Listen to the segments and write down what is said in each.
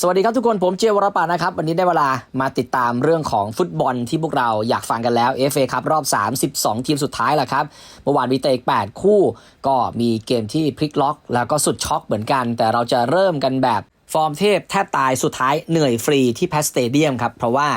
สวัสดีครับทุกคนผมเจวรปานะครับ วันนี้ได้เวลามาติดตามเรื่องของฟุตบอลที่พวกเราอยากฟังกันแล้ว FA ครับรอบ 32 ทีมสุดท้ายแหละครับเมื่อวานมีเตะอีก 8 คู่ ก็มีเกมที่พลิกล็อก แล้วก็สุดช็อกเหมือนกัน แต่เราจะเริ่มกันแบบฟอร์มเทพแทบตายสุดท้ายเหนื่อยฟรีที่แพสเตเดียมครับ เพราะว่า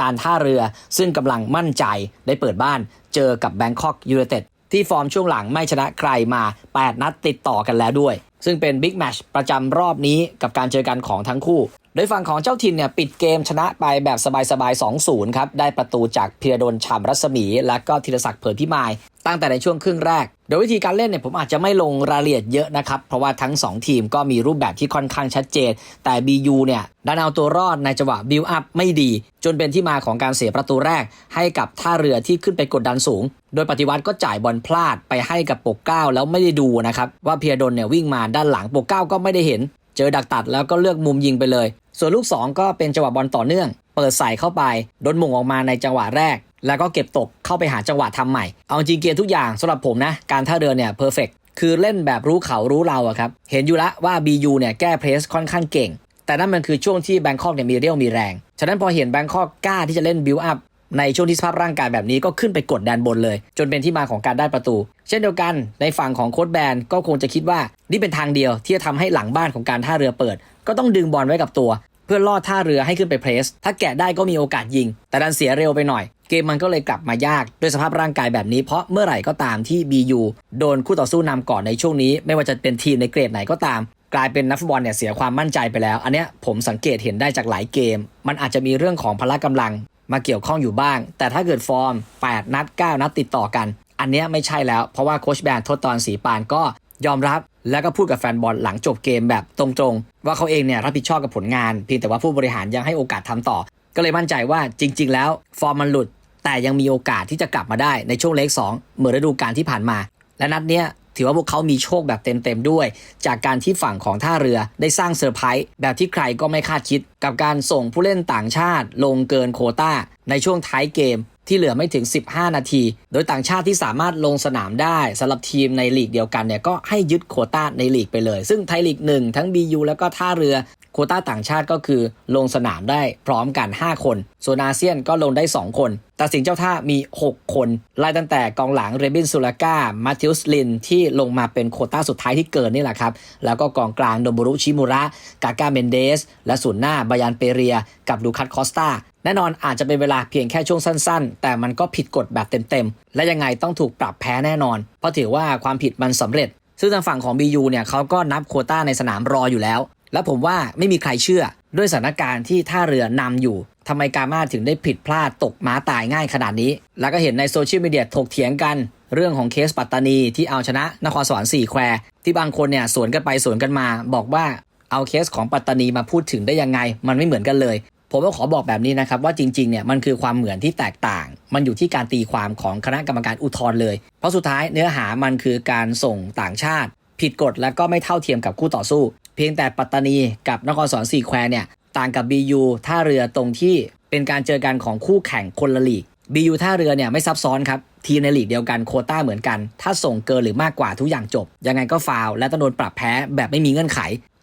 การท่าเรือซึ่งกำลังมั่นใจได้เปิดบ้านเจอกับแบงคอกยู i นเต็ดที่ฟอร์มช่วงหลังไม่ชนะใครมา 8 นัดติดต่อกันแล้วด้วย ซึ่งเป็นบิ๊กแมชประจำรอบนี้กับการเจอกันของทั้งคู่ ดยฝั่งของเจ้าถิ่นเนี่ยปิดเกมชนะไปแบบสบายๆ 2-0 ครับ ได้ประตูจากพีรดลชามรัศมี และก็ธีรศักดิ์เผยพิมายตั้งแต่ในช่วงครึ่งแรก โดยวิธีการเล่นเนี่ยผมอาจจะไม่ลงรายละเอียดเยอะนะครับ เพราะว่าทั้ง 2 ทีมก็มีรูปแบบที่ค่อนข้างชัดเจน แต่ BU เนี่ยดันเอาตัวรอดในจังหวะบิลอัพไม่ดี จนเป็นที่มาของการเสียประตูแรก ให้กับท่าเรือที่ขึ้นไปกดดันสูง โดยปฏิวัติก็จ่ายบอลพลาดไปให้กับปกเก้าแล้วไม่ได้ดูนะครับว่าเพียดลเนี่ยวิ่งมาด้านหลังปกเก้าก็ไม่ได้เห็น เจอดักตัดแล้วก็เลือกมุมยิงไปเลย ส่วนลูก 2 ก็เป็นจังหวะบอลต่อเนื่อง เปิดใส่เข้าไปโดนม่งออกมาในจังหวะแรก แล้วก็เก็บตกเข้าไปหาจังหวะทำใหม่ เอาจริงเกียร์ทุกอย่างสำหรับผมนะ การท่าเรือเนี่ยเพอร์เฟกคือเล่นแบบรู้เขารู้เราอะครับ เห็นอยู่ล้วว่า BU เนี่ยแก้เพรสค่อนข้างเก่ง แต่นั่นมันคือช่วงที่แบงคอกเนี่ยมีเรี่ยวมีแรง ฉะนั้นพอเห็นแบงคอกกล้าที่จะเล่นบิวอัพในช่วงที่สภาพร่างกายแบบนี้ก็ขึ้นไปกดแดนบนเลย จนเป็นที่มาของการได้ประตู เช่นเดียวกันในฝั่งของโค้ดแบนก็คงจะคิดว่า นี่เป็นทางเดียวที่จะทำให้หลังบ้านของการท่าเรือเปิด ก็ต้องดึงบอลไว้กับตัว เพื่อล่อท่าเรือให้ขึ้นไปเพรส ถ้าแกะได้ก็มีโอกาสยิง แต่ดันเสียเร็วไปหน่อย เกมมันก็เลยกลับมายากด้วยสภาพร่างกายแบบนี้ เพราะเมื่อไหร่ก็ตามที่ BU โดนคู่ต่อสู้นำก่อนในช่วงนี้ ไม่ว่าจะเป็นทีมในเกรดไหนก็ตาม กลายเป็นนักฟุตบอลเนี่ยเสียความมั่นใจไปแล้ว อันเนี้ยผมสังเกตเห็นได้จากหลายเกม มันอาจจะมีเรื่องของพละกำลัง มาเกี่ยวข้องอยู่บ้าง แต่ถ้าเกิดฟอร์ม 8 นัด 9 นัดติดต่อกัน อันเนี้ยไม่ใช่แล้ว เพราะว่าโคชแบนทดตอนสีปานก็ยอมรับ แล้วก็พูดกับแฟนบอลหลังจบเกมแบบตรงๆ ว่าเขาเองเนี่ยรับผิดชอบกับผลงานเพียงแต่ว่าผู้บริหารยังให้โอกาสทำต่อ ก็เลยมั่นใจว่าจริง ๆ แล้วฟอร์มมันหลุด แต่ยังมีโอกาสที่จะกลับมาได้ในช่วงเลก2เหมือนฤดูกาลที่ผ่านมา และนัดเนี้ย ถือว่าพวกเขามีโชคแบบเต็มๆด้วย จากการที่ฝั่งของท่าเรือได้สร้างเซอร์ไพรส์แบบที่ใครก็ไม่คาดคิด กับการส่งผู้เล่นต่างชาติลงเกินโคต้า ในช่วงท้ายเกมที่เหลือไม่ถึง 15 นาที โดยต่างชาติที่สามารถลงสนามได้สำหรับทีมในลีกเดียวกันเนี่ยก็ให้ยึดโคต้าในลีกไปเลย ซึ่งไทยลีกหนึ่งทั้ง BU แล้วก็ท่าเรือ โควต้าต่างชาติก็คือลงสนามได้พร้อมกัน 5 คน ส่วนอาเซียนก็ลงได้ 2 คนตัดสินเจ้าท่ามี 6 คน ไล่ตั้งแต่กองหลังเรบินซูลาก้า มาธิอุสลิน ที่ลงมาเป็นโคต้าสุดท้ายที่เกินนี่แหละครับ แล้วก็กองกลางโนบุรุชิมุระ กากาเมนเดส และศูนย์หน้าบายานเปเรีย กับลูคัสคอสตาแน่นอนอาจจะเป็นเวลาเพียงแค่ช่วงสั้นๆ แต่มันก็ผิดกฎแบบเต็มๆ และยังไงต้องถูกปรับแพ้แน่นอน เพราะถือว่าความผิดมันสำเร็จซึ่งทางฝั่งของ BU เนี่ยเขาก็นับโคต้าในสนามรออยู่แล้ว และผมว่าไม่มีใครเชื่อด้วยสถานการณ์ที่ท่าเรือนำอยู่ทำไมกามาถึงได้ผิดพลาดตกม้าตายง่ายขนาดนี้ แล้วก็เห็นในโซเชียลมีเดียถกเถียงกัน เรื่องของเคสปัตตานีที่เอาชนะนครสวรรค์4แควที่บางคนเนี่ยสวนกันไปสวนกันมา บอกว่าเอาเคสของปัตตานีมาพูดถึงได้ยังไง มันไม่เหมือนกันเลย ผมก็ขอบอกแบบนี้นะครับว่าจริงๆเนี่ยมันคือความเหมือนที่แตกต่าง มันอยู่ที่การตีความของคณะกรรมการอุทธรณ์เลย เพราะสุดท้ายเนื้อหามันคือการส่งต่างชาติ ผิดกฎและก็ไม่เท่าเทียมกับคู่ต่อสู้ เพียงแต่ปัตตานีกับนครสวรรค์สี่แควร์เนี่ยต่างกับ BU ท่าเรือตรงที่เป็นการเจอกันของคู่แข่งคนละลีก BU ท่าเรือเนี่ยไม่ซับซ้อนครับทีมในลีกเดียวกันโคต้าเหมือนกัน ถ้าส่งเกินหรือมากกว่าทุกอย่างจบ ยังไงก็ฟาวและต้องโดนปรับแพ้แบบไม่มีเงื่อนไข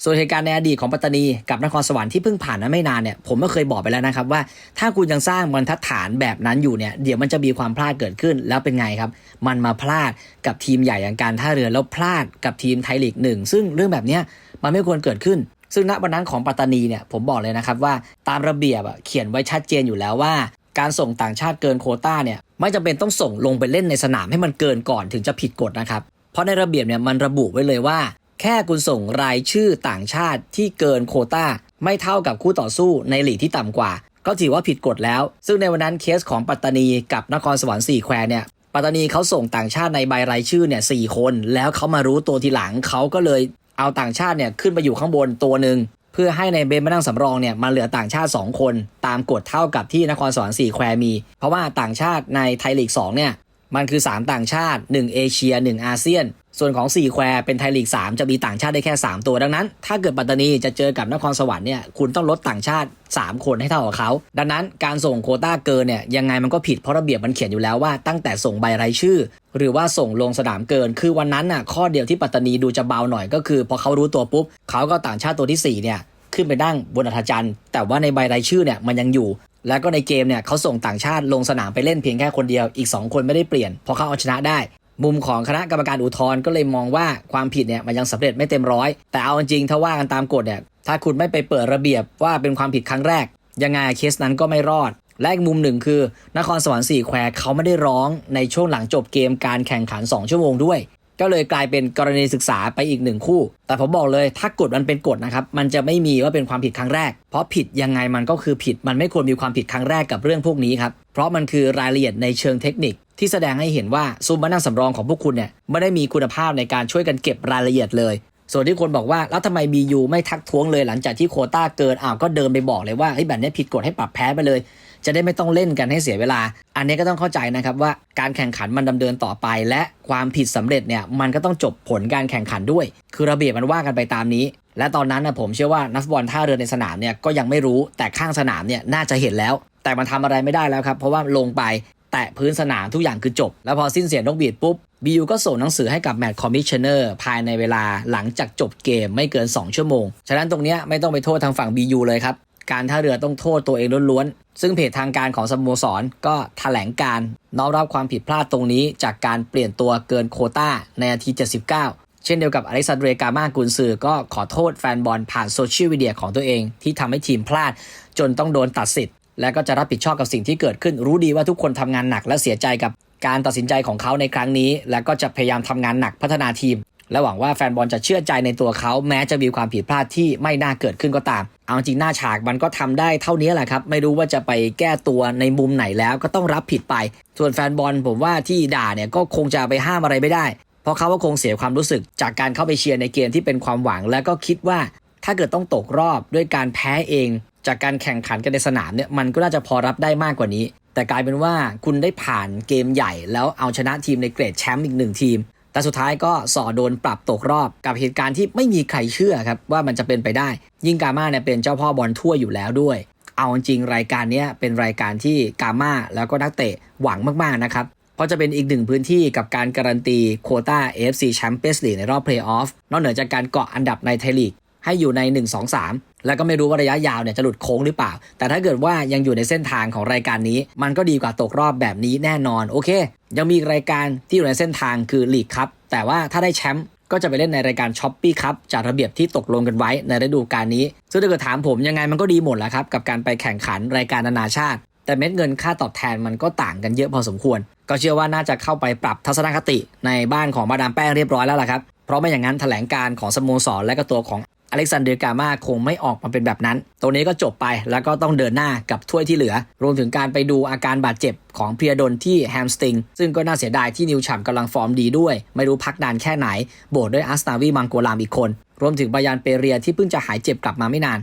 ส่วนเหตุการณ์ในอดีตของปัตตานีกับนครสวรรค์ที่เพิ่งผ่านมาไม่นานเนี่ยผมก็เคยบอกไปแล้วนะครับว่า ถ้าคุณยังสร้างบรรทัดฐานแบบนั้นอยู่เนี่ยเดี๋ยวมันจะมีความพลาดเกิดขึ้นแล้วเป็นไงครับ มันมาพลาดกับทีมใหญ่อย่างการท่าเรือแล้วพลาดกับทีมไทยลีกหนึ่งซึ่งเรื่องแบบนี้มันไม่ควรเกิดขึ้น ซึ่งณวันนั้นของปัตตานีเนี่ยผมบอกเลยนะครับว่าตามระเบียบเขียนไว้ชัดเจนอยู่แล้วว่าการส่งต่างชาติเกินโคต้าเนี่ยไม่จำเป็นต้องส่งลงไปเล่นในสนามให้มันเกินก่อนถึงจะผิดกฎนะครับ เพราะในระเบียบเนี่ยมันระบุไว้เลยว่า แค่คุณส่งรายชื่อต่างชาติที่เกินโคต้า ไม่เท่ากับคู่ต่อสู้ในหลีกที่ต่ำกว่า ก็ถือว่าผิดกฎแล้ว ซึ่งในวันนั้นเคสของปัตตานีกับนครสวรรค์4แควเนี่ยปัตตานีเขาส่งต่างชาติในใบรายชื่อเนี่ยสี่คน แล้วเขามารู้ตัวทีหลังเขาก็เลยเอาต่างชาติเนี่ยขึ้นไปอยู่ข้างบนตัวหนึ่งเพื่อให้ในเบนมานั่งสำรองเนี่ยมาเหลือต่างชาติ 2 คน ตามกฎเท่ากับที่นครสวรรค์4แควมี เพราะว่าต่างชาติในไทยลีก2เนี่ย มันคือ 3 ต่างชาติ 1 เอเชีย 1 อาเซียน ส่วนของ 4 แควเป็นไทยลีก 3 จะมีต่างชาติได้แค่ 3 ตัวดังนั้น ถ้าเกิดปัตตานีจะเจอกับนครสวรรค์เนี่ยคุณต้องลดต่างชาติ 3 คนให้เท่ากับเขา ดังนั้นการส่งโคต้าเกินเนี่ยยังไงมันก็ผิดเพราะระเบียบมันเขียนอยู่แล้วว่าตั้งแต่ส่งใบรายชื่อ หรือว่าส่งลงสนามเกิน คือวันนั้นน่ะข้อเดียวที่ปัตตานีดูจะเบาหน่อยก็คือ พอเขารู้ตัวปุ๊บเขาก็ต่างชาติตัวที่สี่เนี่ยขึ้นไปนั่งบนอัธจันทร์แต่ว่าในใบรายชื่อเนี่ยมันยังอยู่ แล้วก็ในเกมเนี่ยเขาส่งต่างชาติลงสนามไปเล่นเพียงแค่คนเดียวอีก 2 คนไม่ได้เปลี่ยนเพราะเขาเอาชนะได้ มุมของคณะกรรมการอุทธรณ์ก็เลยมองว่าความผิดเนี่ยมันยังสำเร็จไม่เต็มร้อยแต่เอาจริงถ้าว่ากันตามกฎเนี่ยถ้าคุณไม่ไปเปิดระเบียบว่าเป็นความผิดครั้งแรก ยังไงเคสนั้นก็ไม่รอด และอีกมุมหนึ่งคือ นครสวรรค์สี่แควเขาไม่ได้ร้องในช่วงหลังจบเกมการแข่งขัน 2 ชั่วโมงด้วย ก็เลยกลายเป็นกรณีศึกษาไปอีกหนึ่งคู่ แต่ผมบอกเลยถ้ากฎมันเป็นกฎนะครับ มันจะไม่มีว่าเป็นความผิดครั้งแรก เพราะผิดยังไงมันก็คือผิด มันไม่ควรมีความผิดครั้งแรกกับเรื่องพวกนี้ครับ เพราะมันคือรายละเอียดในเชิงเทคนิค ที่แสดงให้เห็นว่าซูมมานั่งสำรองของพวกคุณเนี่ยไม่ได้มีคุณภาพในการช่วยกันเก็บรายละเอียดเลย ส่วนที่คนบอกว่าแล้วทำไมบียูไม่ทักท้วงเลยหลังจากที่โคต้าเกินอ้าวก็เดินไปบอกเลยว่าเฮ้ยแบบนี้ผิดกฎให้ปรับแพ้ไปเลย จะได้ไม่ต้องเล่นกันให้เสียเวลา อันนี้ก็ต้องเข้าใจนะครับว่าการแข่งขันมันดำเนินต่อไป และความผิดสำเร็จเนี่ยมันก็ต้องจบผลการแข่งขันด้วย คือระเบียบมันว่ากันไปตามนี้ และตอนนั้นนะผมเชื่อว่านักฟุตบอลท่าเรือในสนามเนี่ยก็ยังไม่รู้แต่ข้างสนามเนี่ยน่าจะเห็นแล้ว แต่มันทำอะไรไม่ได้แล้วครับเพราะว่าลงไปแตะพื้นสนามทุกอย่างคือจบ แล้วพอสิ้นเสียงนกบีดปุ๊บบียูก็ส่งหนังสือให้กับแมตช์คอมมิชเนอร์ภายในเวลาหลังจากจบเกมไม่เกิน 2 ชั่วโมง ฉะนั้นตรงเนี้ยไม่ต้องไปโทษทางฝั่งบียูเลยครับ การท่าเรือต้องโทษตัวเองล้วนๆ ซึ่งเพจทางการของสโมสรก็แถลงการน้อมรับความผิดพลาดตรงนี้ จากการเปลี่ยนตัวเกินโคต้าในนาที 79 เช่นเดียวกับอเล็กซานเดรกามากุนซือก็ขอโทษแฟนบอลผ่านโซเชียลมีเดียของตัวเอง ที่ทำให้ทีมพลาด จนต้องโดนตัดสิทธิ์ และก็จะรับผิดชอบกับสิ่งที่เกิดขึ้น รู้ดีว่าทุกคนทำงานหนักและเสียใจกับการตัดสินใจของเขาในครั้งนี้ และก็จะพยายามทำงานหนักพัฒนาทีม และหวังว่าแฟนบอลจะเชื่อใจในตัวเขาแม้จะมีความผิดพลาดที่ไม่น่าเกิดขึ้นก็ตาม เอาจริงหน้าฉากมันก็ทำได้เท่านี้แหละครับ ไม่รู้ว่าจะไปแก้ตัวในมุมไหนแล้วก็ต้องรับผิดไป ส่วนแฟนบอลผมว่าที่ด่าเนี่ยก็คงจะไปห้ามอะไรไม่ได้ เพราะเขาก็คงเสียความรู้สึกจากการเข้าไปเชียร์ในเกมที่เป็นความหวัง และก็คิดว่าถ้าเกิดต้องตกรอบด้วยการแพ้เอง จากการแข่งขันกันในสนามเนี่ยมันก็น่าจะพอรับได้มากกว่านี้ แต่กลายเป็นว่าคุณได้ผ่านเกมใหญ่ แล้วเอาชนะทีมในเกรดแชมป์อีกหนึ่งทีม แต่สุดท้ายก็สอโดนปรับตกรอบกับเหตุการณ์ที่ไม่มีใครเชื่อครับว่ามันจะเป็นไปได้ ยิ่งกามาเนี่ยเป็นเจ้าพ่อบอลทั่วอยู่แล้วด้วย เอาจริงรายการนี้เป็นรายการที่กามาแล้วก็นักเตะหวังมากๆนะครับเพราะจะเป็นอีกหนึ่งพื้นที่กับการการันตีโคต้า AFC Champions League ในรอบเพลย์ออฟนอกเหนือจากการเกาะอันดับในไทยลีกให้อยู่ใน 1 2 3 แล้วก็ไม่รู้ว่าระยะยาวเนี่ยจะหลุดโค้งหรือเปล่า แต่ถ้าเกิดว่ายังอยู่ในเส้นทางของรายการนี้ มันก็ดีกว่าตกรอบแบบนี้แน่นอน โอเค ยังมีรายการที่อยู่ในเส้นทางคือลีกครับ แต่ว่าถ้าได้แชมป์ก็จะไปเล่นในรายการช้อปปี้ครับจากระเบียบที่ตกลงกันไว้ในฤดูกาลนี้ ซึ่งถ้าเกิดถามผมยังไงมันก็ดีหมดแหละครับกับการไปแข่งขันรายการนานาชาติ แต่เม็ดเงินค่าตอบแทนมันก็ต่างกันเยอะพอสมควร ก็เชื่อว่าน่าจะเข้าไปปรับทัศนคติในบ้านของมาดามแป้งเรียบร้อยแล้วล่ะครับ เพราะไม่อย่างนั้นแถลงการของสโมสรและก็ตัวของ อเล็กซานเดอร์กามาคงไม่ออกมาเป็นแบบนั้น ตรงนี้ก็จบไปแล้วก็ต้องเดินหน้ากับถ้วยที่เหลือ รวมถึงการไปดูอาการบาดเจ็บของเพียดนที่แฮมสติง ซึ่งก็น่าเสียดายที่นิวชัมกำลังฟอร์มดีด้วย ไม่รู้พักนานแค่ไหน โบดด้วยอัสตาวีมังโกลามอีกคน รวมถึงบายานเปเรียที่เพิ่งจะหายเจ็บกลับมาไม่นาน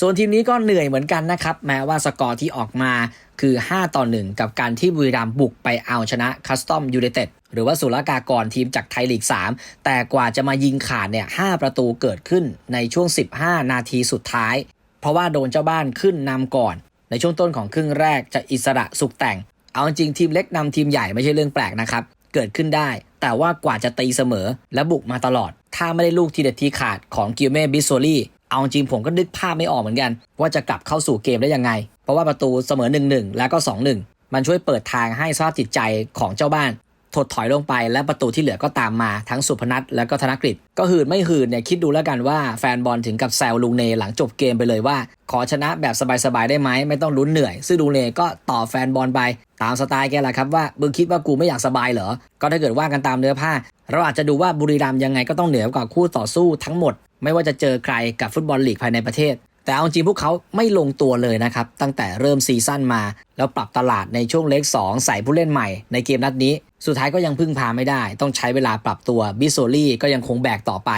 ส่วนทีมนี้ก็เหนื่อยเหมือนกันนะครับ แม้ว่าสกอร์ที่ออกมาคือ 5 ต่อ 1 กับการที่บุรีรัมย์บุกไปเอาชนะคัสตอมยูไนเต็ดหรือว่าสุรากากรทีมจากไทยลีก 3 แต่กว่าจะมายิงขาดเนี่ย5ประตูเกิดขึ้นในช่วง 15 นาทีสุดท้าย เพราะว่าโดนเจ้าบ้านขึ้นนำก่อน ในช่วงต้นของครึ่งแรกจะอิสระสุขแต่ง เอาจริงทีมเล็กนำทีมใหญ่ไม่ใช่เรื่องแปลกนะครับ เกิดขึ้นได้ แต่ว่ากว่าจะตีเสมอและบุกมาตลอด ถ้าไม่ได้ลูกทีเด็ดทีขาดของกิลเม่บิโซลี่ เอาจริงผมก็นึกภาพไม่ออกเหมือนกัน ว่าจะกลับเข้าสู่เกมได้ยังไง เพราะว่าประตูเสมอ1-1แล้วก็2-1มันช่วยเปิดทางให้สภาพจิตใจของเจ้าบ้าน ถดถอยลงไปและประตูที่เหลือก็ตามมาทั้งสุพนัทและก็ธนกฤษก็หืนไม่หืนเนี่ยคิดดูแล้วกันว่าแฟนบอลถึงกับแซวลุงเนหลังจบเกมไปเลยว่า ขอชนะแบบสบายๆได้ไหมไม่ต้องลุ้นเหนื่อย ซึ่งลุงเนก็ต่อแฟนบอลไป ตามสไตล์แกแหละครับว่ามึงคิดว่ากูไม่อยากสบายเหรอก็ถ้าเกิดว่ากันตามเนื้อผ้า เราอาจจะดูว่าบุรีรัมย์ยังไงก็ต้องเหนือกว่าคู่ต่อสู้ทั้งหมด ไม่ว่าจะเจอใครกับฟุตบอลลีกภายในประเทศ แต่เอาจริงพวกเขาไม่ลงตัวเลยนะครับตั้งแต่เริ่มซีซั่นมา แล้วปรับตลาดในช่วงเล็ก 2 ใส่ผู้เล่นใหม่ในเกมนัดนี้ สุดท้ายก็ยังพึ่งพาไม่ได้ ต้องใช้เวลาปรับตัวบิโซลี่ก็ยังคงแบกต่อไป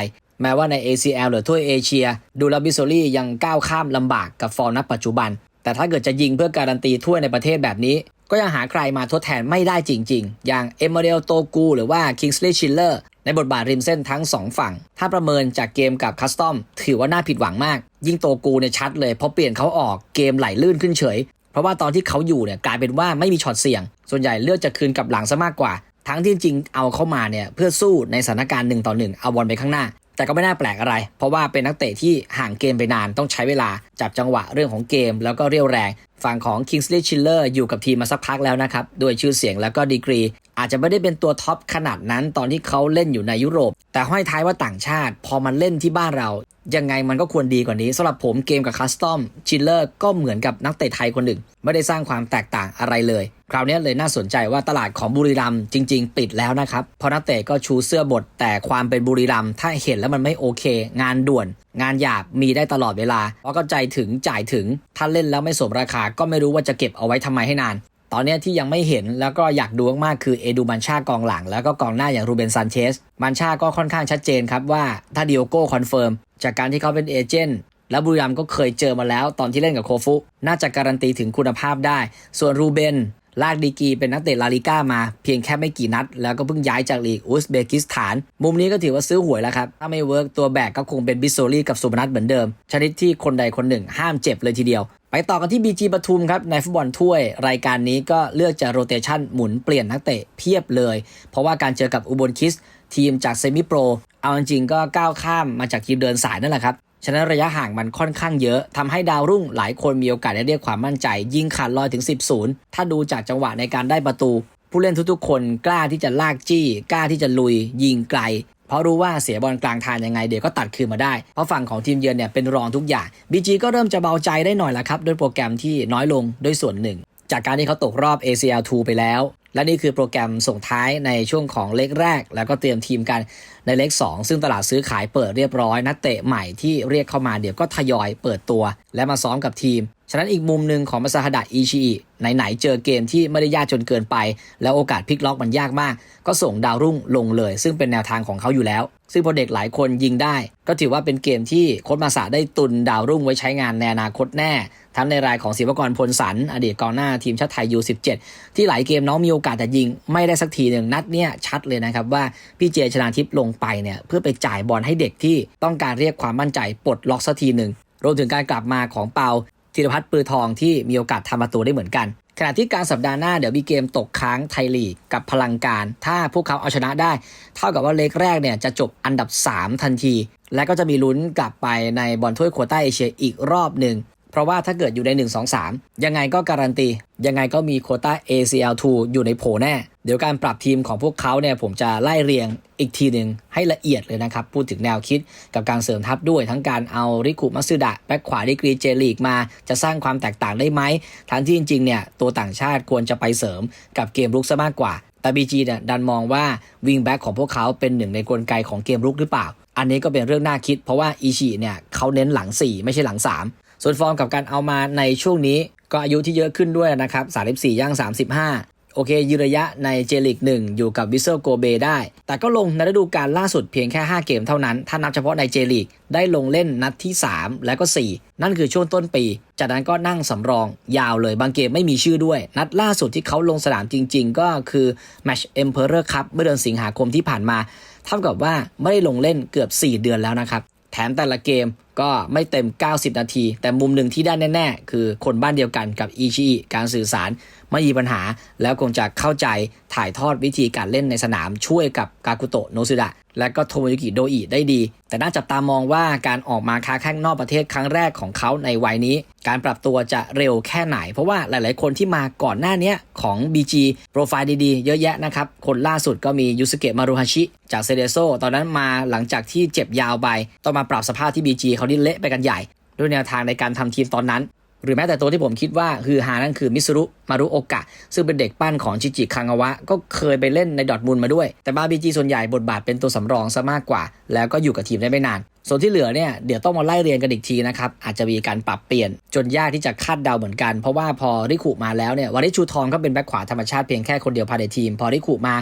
แม้ว่าใน ACL หรือถ้วยเอเชีย ดูแล้วบิโซลี่ยังก้าวข้ามลำบากกับฟอร์มนัดปัจจุบัน แต่ถ้าเกิดจะยิงเพื่อการันตีถ้วยในประเทศแบบนี้ ก็ยังหาใครมาทดแทนไม่ได้จริง ๆ อย่างเอมเมเรลโตกูหรือว่าคิงส์ลีย์ชิลเลอร์ ในบทบาทริมเส้นทั้ง 2 ฝั่ง ถ้าประเมินจากเกมกับคัสตอมถือว่าน่าผิดหวังมาก ยิ่งโตกูเนี่ยชัดเลยเพราะเปลี่ยนเขาออกเกมไหลลื่นขึ้นเฉย เพราะว่าตอนที่เขาอยู่เนี่ยกลายเป็นว่าไม่มีช็อตเสี่ยง ส่วนใหญ่เลือกจะคืนกับหลังซะมากกว่า ทั้งที่จริงเอาเข้ามาเนี่ยเพื่อสู้ในสถานการณ์หนึ่งต่อหนึ่งเอาบอลไปข้างหน้า แต่ก็ไม่น่าแปลกอะไร เพราะว่าเป็นนักเตะที่ห่างเกมไปนานต้องใช้เวลาจับจังหวะเรื่องของเกม แล้วก็เรียวแรง ฝั่งของ Kingsley Schiller อยู่กับทีมมาสักพักแล้วนะครับ ด้วยชื่อเสียงแล้วก็ดีกรี อาจจะไม่ได้เป็นตัวท็อปขนาดนั้นตอนที่เขาเล่นอยู่ในยุโรป แต่ห้อยท้ายว่าต่างชาติ พอมันเล่นที่บ้านเรา ยังไงมันก็ควรดีกว่านี้สำหรับผมเกมกับคัสตอมชิลเลอร์ก็เหมือนกับนักเตะไทยคนหนึ่ง ไม่ได้สร้างความแตกต่างอะไรเลย คราวนี้เลยน่าสนใจว่าตลาดของบุรีรัมจริง ๆ ปิดแล้วนะครับเพราะนักเตะก็ชูเสื้อบท แต่ความเป็นบุรีรัมถ้าเห็นแล้วมันไม่โอเค งานด่วน งานหยาบมีได้ตลอดเวลาเพราะก็ใจถึงจ่ายถึงถ้าเล่นแล้วไม่สมราคาก็ไม่รู้ว่าจะเก็บเอาไว้ทำไมให้นาน ตอนนี้ที่ยังไม่เห็นแล้วก็อยากดูมากๆคือเอดูมันชากองหลัง แล้วก็กองหน้าอย่างรูเบนซันเชสมันชาก็ค่อนข้างชัดเจนครับว่าถ้าดิโอโก้คอนเฟิร์มจากการที่เขาเป็นเอเจนต์แล้วบุรีรัมก็เคยเจอมาแล้วตอนที่เล่นกับโคฟุ น่าจะการันตีถึงคุณภาพได้ ส่วนรูเบน ลากดีกีเป็นนักเตะลาลิก้ามาเพียงแค่ไม่กี่นัด แล้วก็เพิ่งย้ายจากลีกอุซเบกิสถาน มุมนี้ก็ถือว่าซื้อหวยแล้วครับ ถ้าไม่เวิร์กตัวแบกก็คงเป็นบิสโซลี่กับสุพนัทเหมือนเดิม ชนิดที่คนใดคนหนึ่งห้ามเจ็บเลยทีเดียว ไปต่อกันที่ BG ปทุมครับในฟุตบอลถ้วยรายการนี้ก็เลือกจะโรเตชันหมุนเปลี่ยนนักเตะเพียบเลย เพราะว่าการเจอกับอุบลคิสทีมจากเซมิโปร เอาจริงๆก็ก้าวข้ามมาจากทีมเดินสายนั่นแหละครับ ฉะนั้นระยะห่างมันค่อนข้างเยอะทำให้ดาวรุ่งหลายคนมีโอกาสได้เรียกความมั่นใจ ยิงขาดลอยถึง 10ศูนย์ถ้าดูจากจังหวะในการได้ประตู ผู้เล่นทุกๆ คนกล้าที่จะลากจี้ กล้าที่จะลุย ยิงไกล เพราะรู้ว่าเสียบอลกลางทางยังไงเดี๋ยวก็ตัดคืนมาได้ เพราะฝั่งของทีมเยือนเนี่ยเป็นรองทุกอย่าง BG ก็เริ่มจะเบาใจได้หน่อยละครับด้วยโปรแกรมที่น้อยลงด้วยส่วนหนึ่ง จากการที่เขาตกรอบ ACL 2 ไปแล้ว และนี่คือโปรแกรมส่งท้ายในช่วงของเล็กแรก แล้วก็เตรียมทีมกันในเล็ก 2 ซึ่งตลาดซื้อขายเปิดเรียบร้อย นักเตะใหม่ที่เรียกเข้ามาเดี๋ยวก็ทยอยเปิดตัว และมาซ้อมกับทีม ฉะนั้นอีกมุมหนึ่งของมาซาฮดะอิชิอิไหนๆเจอเกมที่ไม่ได้ยากจนเกินไป แล้วโอกาสพลิกล็อกมันยากมาก ก็ส่งดาวรุ่งลงเลย ซึ่งเป็นแนวทางของเขาอยู่แล้ว ซึ่งพอเด็กหลายคนยิงได้ ก็ถือว่าเป็นเกมที่โค้ชมาสาได้ตุนดาวรุ่งไว้ใช้งานในอนาคตแน่ ทั้งในรายของศิวกรพลสันอดีตกองหน้าทีมชาติไทยยู17ที่หลายเกมน้องมีโอกาสแต่ยิง ไม่ได้สักทีหนึ่งนัดเนี้ยชัดเลยนะครับว่าพี่เจชนาทิพย์ลงไปเนี่ยเพื่อไปจ่ายบอลให้เด็กที่ต้องการเรียกความมั่นใจปลดล็อกสักทีหนึ่งรวมถึงการกลับมาของเปาธีรพัฒน์ปือทองที่มีโอกาสทำประตูได้เหมือนกันขณะที่การสัปดาห์หน้าเดี๋ยวมีเกมตกค้างไทยลีกกับพลังการ ถ้าพวกเขาเอาชนะได้ เท่ากับว่าเล็กแรกเนี่ยจะจบอันดับ 3 ทันที และก็จะมีลุ้นกลับไปในบอลถ้วยโควต้าเอเชียอีกรอบหนึ่ง ราะว่าถ้าเกิดอยู่ใน 1 2 3 ยังไงก็การันตี ยังไงก็มีโคต้า ACL2 อยู่ในโผแน่ เดี๋ยวการปรับทีมของพวกเขาเนี่ยผมจะไล่เรียงอีกทีหนึ่งให้ละเอียดเลยนะครับ พูดถึงแนวคิดกับการเสริมทัพด้วยทั้งการเอาริคุมัสึดะแบ็คขวาดีกรีเจลีกมาจะสร้างความแตกต่างได้ไหมทั้งที่จริงๆเนี่ยตัวต่างชาติควรจะไปเสริมกับเกมรุกซะมากกว่าแต่ BG เนี่ยดันมองว่าวิงแบ็กของพวกเขาเป็นหนึ่งในกลไกของเกมรุกหรือเปล่า อันนี้ก็เป็นเรื่องน่าคิด เพราะว่าอิชิเนี่ยเขาเน้นหลัง 4 ไม่ใช่หลัง 3 ส่วนฟอร์มกับการเอามาในช่วงนี้ก็อายุที่เยอะขึ้นด้วยนะครับ 34 ย่าง 35 โอเคยืนระยะในเจลิก1 อยู่กับวิเซลโกเบได้ แต่ก็ลงในฤดูกาลล่าสุดเพียงแค่ 5 เกมเท่านั้น ถ้านับเฉพาะในเจลิกได้ลงเล่นนัดที่ 3 และก็ 4 นั่นคือช่วงต้นปี จากนั้นก็นั่งสำรองยาวเลยบางเกมไม่มีชื่อด้วย นัดล่าสุดที่เขาลงสนามจริง ๆ ก็คือ Match Emperor Cup เมื่อเดือนสิงหาคมที่ผ่านมาเท่ากับว่าไม่ได้ลงเล่นเกือบ 4 เดือนแล้วนะครับ ถมแต่ละเกมก็ไม่เต็ม 90 นาที แต่มุมหนึ่งที่ได้แน่ ๆ คือคนบ้านเดียวกันกับอีชีการสื่อสาร ไม่มีปัญหา แล้วคงจะเข้าใจถ่ายทอดวิธีการเล่นในสนามช่วยกับกากุโตะโนซุดะและก็โทโมยุกิโดอิได้ดี แต่น่าจับตามองว่าการออกมาค้าแข้งนอกประเทศครั้งแรกของเขาในวัยนี้ การปรับตัวจะเร็วแค่ไหน เพราะว่าหลาย ๆ คนที่มาก่อนหน้านี้ของ BG โปรไฟล์ดี ๆ เยอะแยะนะครับ คนล่าสุดก็มียูสเกะมารุฮาชิ จากเซเดโซตอนนั้นมาหลังจากที่เจ็บยาวไป ต้องมาปรับสภาพที่ BG เขาที่เละไปกันใหญ่ ด้วยแนวทางในการทำทีมตอนนั้น หรือแม้แต่ตัวที่ผมคิดว่าคือฮานั่นคือมิสรุมารุโอกะ ซึ่งเป็นเด็กปั้นของชิจิคังาวะ ก็เคยไปเล่นในดอทมุนด์มาด้วย แต่บาบีจีส่วนใหญ่บทบาทเป็นตัวสำรองซะมากกว่า แล้วก็อยู่กับทีมได้ไม่นาน ส่วนที่เหลือเนี่ยเดี๋ยวต้องมาไล่เรียนกันอีกทีนะครับ อาจจะมีการปรับเปลี่ยน จนยากที่จะคาดเดาเหมือนกัน เพราะว่าพอริคุมาแล้วเนี่ยวาริชูทองก็เป็นแบ็คขวาธรรมชาติเพียงแค่คนเดียวภายในทีม พอริคุมา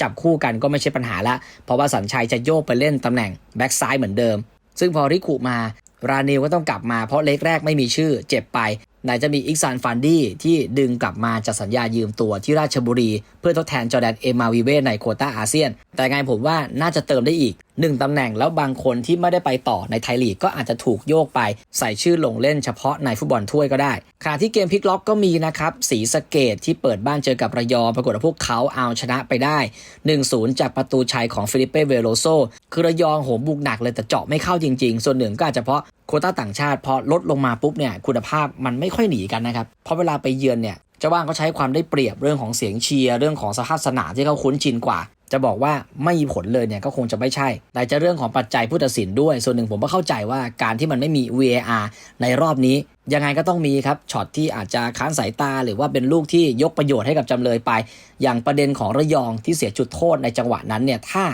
จับคู่กันก็ไม่ใช่ปัญหาละเพราะว่าสัญชัยจะโยกไปเล่นตำแหน่งแบ็คซ้ายเหมือนเดิมซึ่งพอริคุมา ราเนลก็ต้องกลับมาเพราะเล็กแรกไม่มีชื่อเจ็บไป ไหนจะมีอิกซานฟันดี้ที่ดึงกลับมาจากสัญญายืมตัวที่ราชบุรี เพื่อทดแทนจอแดนเอมาวีเวในโคต้าอาเซียน แต่ไงผมว่าน่าจะเติมได้อีก หนึ่งตำแหน่งแล้วบางคนที่ไม่ได้ไปต่อในไทยลีกก็อาจจะถูกโยกไปใส่ชื่อลงเล่นเฉพาะในฟุตบอลถ้วยก็ได้ขณะที่เกมพลิกล็อกก็มีนะครับสีสเกตที่เปิดบ้านเจอกับระยองปรากฏว่าพวกเขาเอาชนะไปได้ 1-0 จากประตูชัยของฟิลิปเป้เวโรโซคือระยองโหมบุกหนักเลยแต่เจาะไม่เข้าจริง ๆ ส่วนหนึ่งก็อาจจะเพราะโคต้าต่างชาติพอลดลงมาปุ๊บเนี่ยคุณภาพมันไม่ค่อยหนีกันนะครับเพราะเวลาไปเยือนเนี่ยเจ้าบ้านเขาใช้ความได้เปรียบเรื่องของเสียงเชียร์เรื่องของสภาพสนามที่เขาคุ้นชินกว่า จะบอกว่าไม่มีผลเลยเนี่ยก็คงจะไม่ใช่ แต่จะเรื่องของปัจจัยผู้ตัดสินด้วย ส่วนหนึ่งผมก็เข้าใจว่าการที่มันไม่มี VAR ในรอบนี้ ยังไงก็ต้องมีครับช็อตที่อาจจะค้านสายตา หรือว่าเป็นลูกที่ยกประโยชน์ให้กับจำเลยไป อย่างประเด็นของระยองที่เสียจุดโทษในจังหวะนั้นเนี่ยถ้า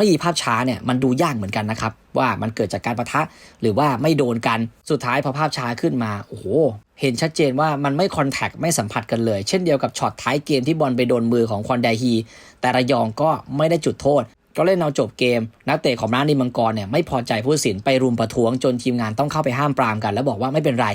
ไม่มีภาพช้าเนี่ยมันดูยากเหมือนกันนะครับ ว่ามันเกิดจากการประทะหรือว่าไม่โดนกันสุดท้ายพอภาพช้าขึ้นมาโอ้โหเห็นชัดเจนว่ามันไม่คอนแทคไม่สัมผัสกันเลย เช่นเดียวกับช็อตท้ายเกมที่บอลไปโดนมือของคอนไดฮี แต่ระยองก็ไม่ได้จุดโทษ ก็เล่นเอาจบเกม นักเตะของร้านนิมังกรเนี่ยไม่พอใจผู้สินไปรุมประท้วงจนทีมงานต้องเข้าไปห้ามปรามกัน แล้วบอกว่าไม่เป็นไร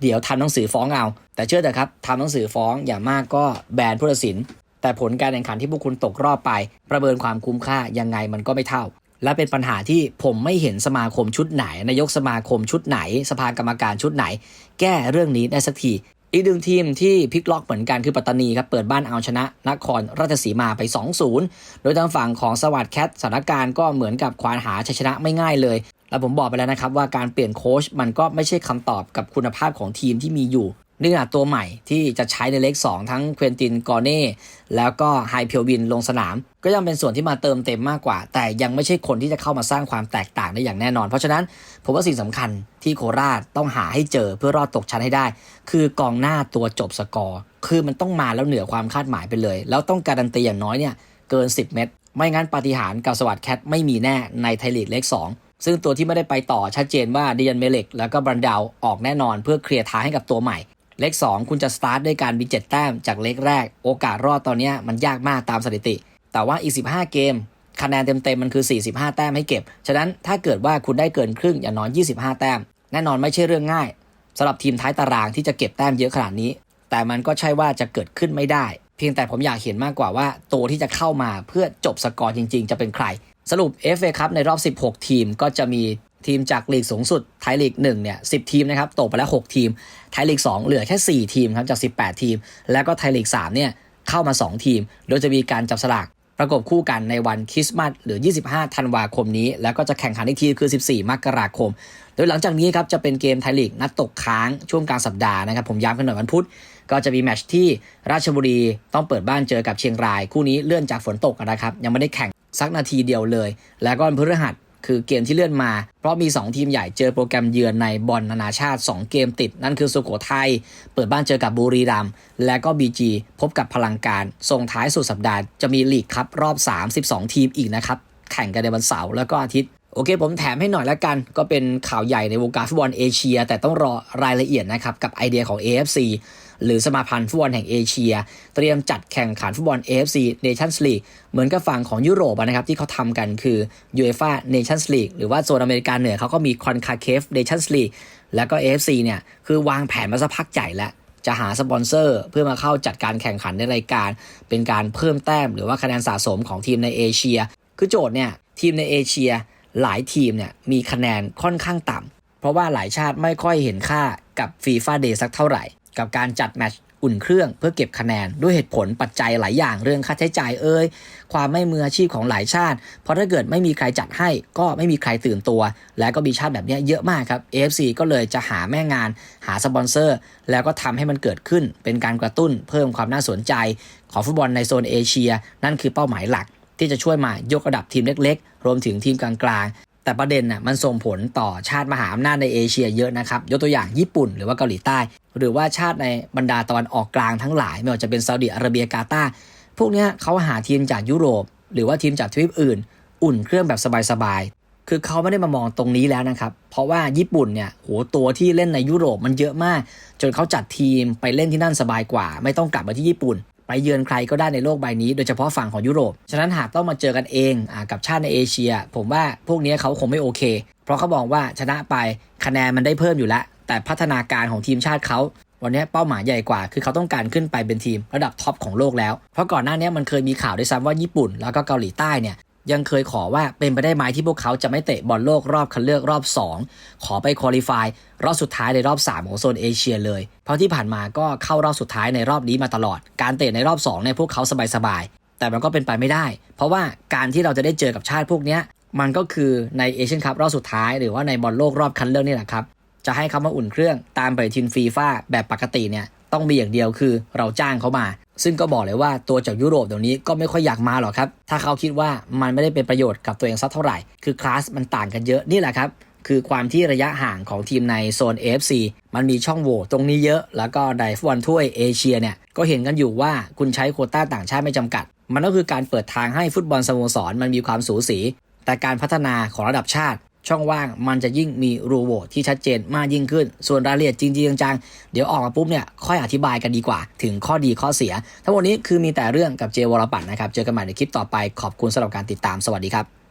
เดี๋ยวทำหนังสือฟ้องเอา แต่เชื่อเถอะครับทำหนังสือฟ้องอย่างมากก็แบนผู้ตัดสิน แต่ผลการแข่งขันที่พวกคุณตกรอบไป ประเมินความคุ้มค่ายังไงมันก็ไม่เท่า และเป็นปัญหาที่ผมไม่เห็นสมาคมชุดไหน นายกสมาคมชุดไหน สภากรรมการชุดไหน แก้เรื่องนี้ได้สักทีอีกหนึ่งทีมที่พลิกล็อกเหมือนกันคือปัตตานีครับ เปิดบ้านเอาชนะนครราชสีมาไป 2-0 โดยทางฝั่งของสวัสด์แคทสถานการณ์ก็เหมือนกับควานหาชัยชนะไม่ง่ายเลย แล้วผมบอกไปแล้วนะครับว่าการเปลี่ยนโค้ชมันก็ไม่ใช่คำตอบกับคุณภาพของทีมที่มีอยู่ นื่องจากตัวใหม่ที่จะใช้ในเลข2 ทั้งเควินตินกอร์เน่แล้วก็ไฮเพียววินลงสนาม ก็ยังเป็นส่วนที่มาเติมเต็มมากกว่า แต่ยังไม่ใช่คนที่จะเข้ามาสร้างความแตกต่างได้อย่างแน่นอน เพราะฉะนั้นผมว่าสิ่งสำคัญที่โคราชต้องหาให้เจอเพื่อรอดตกชั้นให้ได้ คือกองหน้าตัวจบสกอร์คือมันต้องมาแล้วเหนือความคาดหมายไปเลย แล้วต้องการันตีอย่างน้อยเนี่ยเกิน 10 เม็ดไม่งั้นปาฏิหาริย์กับสวัสดแคทไม่มีแน่ในไทยลีกเลข2ซึ่งตัวที่ไม่ได้ไปต่อชัดเจนว่าดิยันเมเล็กแล้วก็บรันดาวออกแน่นอนเพื่อเคลียร์ทางให้กับตัวใหม่ เลข2คุณจะสตาร์ทด้วยการมี7แต้มจากเลขแรก โอกาสรอดตอนนี้มันยากมากตามสถิติ แต่ว่าอีก 15 เกม คะแนนเต็มๆมันคือ 45 แต้มให้เก็บ ฉะนั้นถ้าเกิดว่าคุณได้เกินครึ่งอย่างน้อย 25 แต้ม แน่นอนไม่ใช่เรื่องง่ายสำหรับทีมท้ายตารางที่จะเก็บแต้มเยอะขนาดนี้ แต่มันก็ใช่ว่าจะเกิดขึ้นไม่ได้ เพียงแต่ผมอยากเห็นมากกว่าว่า ตัวที่จะเข้ามาเพื่อจบสกอร์จริง ๆ จะเป็นใคร สรุป FA ครับในรอบ 16 ทีมก็จะมี ทีมจากลีกสูงสุดไทยลีก1เนี่ย10 ทีมนะครับตกไปแล้ว 6 ทีม ไทยลีก 2 เหลือแค่ 4 ทีมครับจาก 18 ทีม แล้วก็ไทยลีก3เนี่ยเข้ามา 2 ทีม โดยจะมีการจับสลากประกบคู่กันในวันคริสต์มาสหรือ 25 ธันวาคมนี้ แล้วก็จะแข่งขันอีกทีคือ 14 มกราคม โดยหลังจากนี้ครับจะเป็นเกมไทยลีกนัดตกค้างช่วงกลางสัปดาห์นะครับผมย้ำกันหน่อยวันพุธก็จะมีแมตช์ที่ราชบุรีต้องเปิดบ้านเจอกับเชียงราย คู่นี้เลื่อนจากฝนตกนะครับยังไม่ได้แข่งสักนาทีเดียวเลย แล้วก็พฤหัส คือเกมที่เลื่อนมา เพราะมี 2 ทีมใหญ่เจอโปรแกรมเยือนในบอลนานาชาติ 2 เกมติด นั่นคือสุโขทัยเปิดบ้านเจอกับบุรีรัมย์และก็ BG พบกับพลังการส่งท้ายสุดสัปดาห์จะมีลีกครับรอบ 32 ทีมอีกนะครับแข่งกันในวันเสาร์แล้วก็อาทิตย์โอเค ผมแถมให้หน่อยแล้วกัน ก็เป็นข่าวใหญ่ในวงการฟุตบอลเอเชีย แต่ต้องรอรายละเอียดนะครับ กับไอเดียของ AFC หรือสมาพันธ์ฟุตบอลแห่งเอเชีย เตรียมจัดแข่งขันฟุตบอล AFC Nations League เหมือนกับฝั่งของยุโรปนะครับที่เขาทำกันคือ UEFA Nations League หรือว่าโซนอเมริกาเหนือเขาก็มี CONCACAF Nations League แล้วก็ AFC เนี่ยคือวางแผนมาสักพักใหญ่แล้วจะหาสปอนเซอร์เพื่อมาเข้าจัดการแข่งขันในรายการ เป็นการเพิ่มแต้มหรือว่าคะแนนสะสมของทีมในเอเชีย คือโจทย์เนี่ยทีมในเอเชีย หลายทีมเนี่ยมีคะแนนค่อนข้างต่ำเพราะว่าหลายชาติไม่ค่อยเห็นค่ากับฟีฟ่าเดย์สักเท่าไหร่ กับการจัดแมตช์อุ่นเครื่องเพื่อเก็บคะแนนด้วยเหตุผลปัจจัยหลายอย่างเรื่องค่าใช้จ่ายเอ่ยความไม่มืออาชีพของหลายชาติ เพราะถ้าเกิดไม่มีใครจัดให้ก็ไม่มีใครตื่นตัว และก็มีชาติแบบนี้เยอะมากครับ AFC ก็เลยจะหาแม่งาน หาสปอนเซอร์ แล้วก็ทำให้มันเกิดขึ้นเป็นการกระตุ้นเพิ่มความน่าสนใจ ของฟุตบอลในโซนเอเชีย นั่นคือเป้าหมายหลักที่จะช่วยมายกระดับทีมเล็ก ๆ รวมถึงทีมกลางๆ แต่ประเด็นน่ะมันส่งผลต่อชาติมหาอำนาจในเอเชียเยอะนะครับ ยกตัวอย่างญี่ปุ่นหรือว่าเกาหลีใต้ หรือว่าชาติในบรรดาตะวันออกกลางทั้งหลาย ไม่ว่าจะเป็นซาอุดิอาระเบียกาตาพวกนี้เขาหาทีมจากยุโรป หรือว่าทีมจากทวีปอื่น อุ่นเครื่องแบบสบายๆคือเขาไม่ได้มามองตรงนี้แล้วนะครับ เพราะว่าญี่ปุ่นเนี่ยโหตัวที่เล่นในยุโรปมันเยอะมาก จนเขาจัดทีมไปเล่นที่นั่นสบายกว่า ไม่ต้องกลับมาที่ญี่ปุ่น ไปเยือนใครก็ได้ในโลกใบนี้โดยเฉพาะฝั่งของยุโรป ฉะนั้นหากต้องมาเจอกันเองอกับชาติในเอเชีย ผมว่าพวกนี้เขาคงไม่โอเค เพราะเขาบอกว่าชนะไปคะแนนมันได้เพิ่มอยู่แล้ว แต่พัฒนาการของทีมชาติเขาวันนี้เป้าหมายใหญ่กว่า คือเขาต้องการขึ้นไปเป็นทีมระดับท็อปของโลกแล้ว เพราะก่อนหน้านี้มันเคยมีข่าวด้วยซ้ำว่าญี่ปุ่น แล้วก็เกาหลีใต้เนี่ย ยังเคยขอว่าเป็นไปได้ไหมที่พวกเขาจะไม่เตะบอลโลกรอบคัดเลือกรอบ 2 ขอไปคุริฟายรอบสุดท้ายในรอบ 3 ของโซนเอเชียเลย เพราะที่ผ่านมาก็เข้ารอบสุดท้ายในรอบนี้มาตลอด การเตะในรอบ2เนี่ยพวกเขาสบายๆ แต่มันก็เป็นไปไม่ได้ เพราะว่าการที่เราจะได้เจอกับชาติพวกนี้มันก็คือในเอเชียนคัพรอบสุดท้าย หรือว่าในบอลโลกรอบคัดเลือกนี่แหละครับจะให้เขามาอุ่นเครื่องตามปฏิทินฟีฟ่าแบบปกติเนี่ยต้องมีอย่างเดียวคือเราจ้างเขามา ซึ่งก็บอกเลยว่าตัวจากยุโรปเดี๋ยวนี้ก็ไม่ค่อยอยากมาหรอกครับ ถ้าเขาคิดว่ามันไม่ได้เป็นประโยชน์กับตัวเองสักเท่าไหร่ คือคลาสมันต่างกันเยอะนี่แหละครับ คือความที่ระยะห่างของทีมในโซน AFC มันมีช่องโหว่ตรงนี้เยอะ แล้วก็ไดฟุตบอลถ้วยเอเชียเนี่ยก็เห็นกันอยู่ว่าคุณใช้โควต้าต่างชาติไม่จำกัด มันก็คือการเปิดทางให้ฟุตบอลสโมสรมันมีความสูสี แต่การพัฒนาของระดับชาติ ช่องว่างมันจะยิ่งมีรูโหวที่ชัดเจนมากยิ่งขึ้น ส่วนรายละเอียดจริงๆจังๆเดี๋ยวออกมาปุ๊บเนี่ยค่อยอธิบายกันดีกว่า ถึงข้อดีข้อเสีย ทั้งหมดนี้คือมีแต่เรื่องกับเจวรปัตนนะครับ เจอกันใหม่ในคลิปต่อไปขอบคุณสำหรับการติดตามสวัสดีครับ